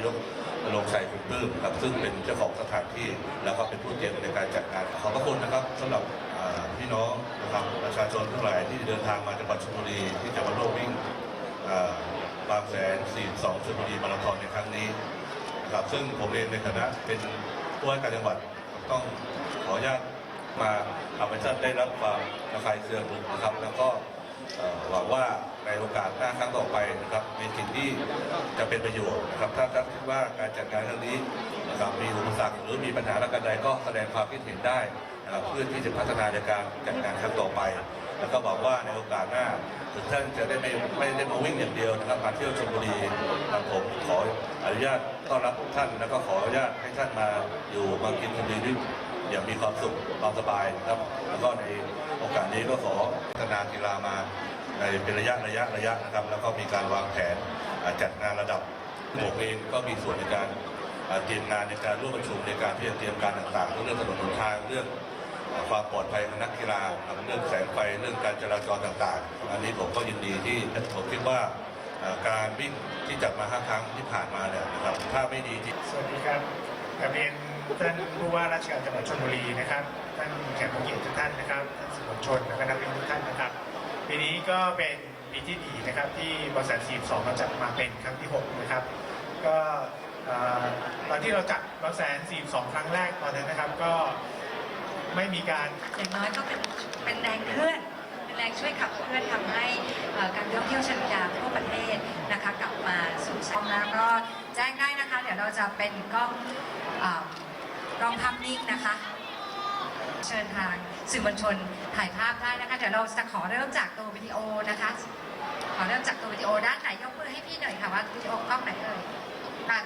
ายกลงชัยคุณปลื้มครับซึ่งเป็นเจ้าของสถานที่ แล้วก็เป็นผู้เตรียมในการจัดงานขอบพระคุณนะครับสำหรับพี่น้องนะครับประชาชนทั้งหลายที่เดินทางมาจังหวัดชลบุรีที่จะมาร่วมวิ่งบางแสน42ชลบุรีมาราธอนในครั้งนี้นะครับซึ่งผมเองในฐานะเป็นผู้ว่าการจังหวัดต้องขออนุญาตมาทำให้ท่านได้รับความระคายเคืองนะครับ แล้วก็ หวังว่าในโอกาสหน้าครั้งต่อไปนะครับในสิ่งที่จะเป็นประโยชน์นะครับ ถ้าท่านคิดว่าการจัดงานครั้งนี้นะครับมีอุปสรรคหรือมีปัญหาประการใดก็แสดงความคิดเห็นได้นะครับเพื่อที่จะพัฒนาในการจัดงานครั้งต่อไป แล้วก็บอกว่าในโอกาสหน้าถึงท่านจะได้ไม่ไม่ได้มาวิ่งอย่างเดียวนะครับมาเที่ยวชลบุรีนะผมขออนุญาตต้อนรับทุกท่านแล้วก็ขออนุญาตให้ท่านมาอยู่มากินชลบุรีด้วย อย่างมีความสุขความสบายครับแล้วก็ในโอกาสนี้ก็ขอพัฒนากีฬามาในเป็นระยะระยะระยะนะครับ แล้วก็มีการวางแผนจัดงานระดับผมเองก็มีส่วนในการเตรียมงานในการร่วมประชุมในการที่จะเตรียมการต่างๆ เรื่องถนนหนทางเรื่องความปลอดภัยของนักกีฬาเรื่องแสงไฟเรื่องการจราจรต่างๆ อันนี้ผมก็ยินดีที่ผมคิดว่าการวิ่งที่จัดมาห้าครั้งที่ผ่านมาเนี่ยนะครับถ้าไม่ดีจริงสวัสดีครับกราบเรียน ท่านผู้ว่าราชการจังหวัดชลบุรีนะครับ ท่านแขกผู้เกียรติทุกท่านนะครับ ท่านสื่อมวลชนและก็นักวิ่งทุกท่านนะครับ ปีนี้ก็เป็นปีที่ดีนะครับที่บริษัท42เราจัดมาเป็นครั้งที่ 6 นะครับ ก็ตอนที่เราจัดบริษัท42 ครั้งแรกตอนนั้นนะครับก็ไม่มีการอย่างน้อยก็เป็นเป็นแรงเคลื่อนเป็นแรงช่วยขับเคลื่อนทำให้การท่องเที่ยวเชิงยาทั่วประเทศนะคะกลับมาสู่ช่องแล้วก็แจ้งได้นะคะ เดี๋ยวเราจะเป็นกล้อง ร้องภาพนิ่งนะคะ เชิญทางสื่อมวลชนถ่ายภาพได้นะคะ เดี๋ยวเราจะขอเริ่มจากตัววิดีโอนะคะ ขอเริ่มจากตัววิดีโอด้านไหนยกมือให้พี่หน่อยค่ะว่าวิดีโอกล้องไหนเอ่ยอะ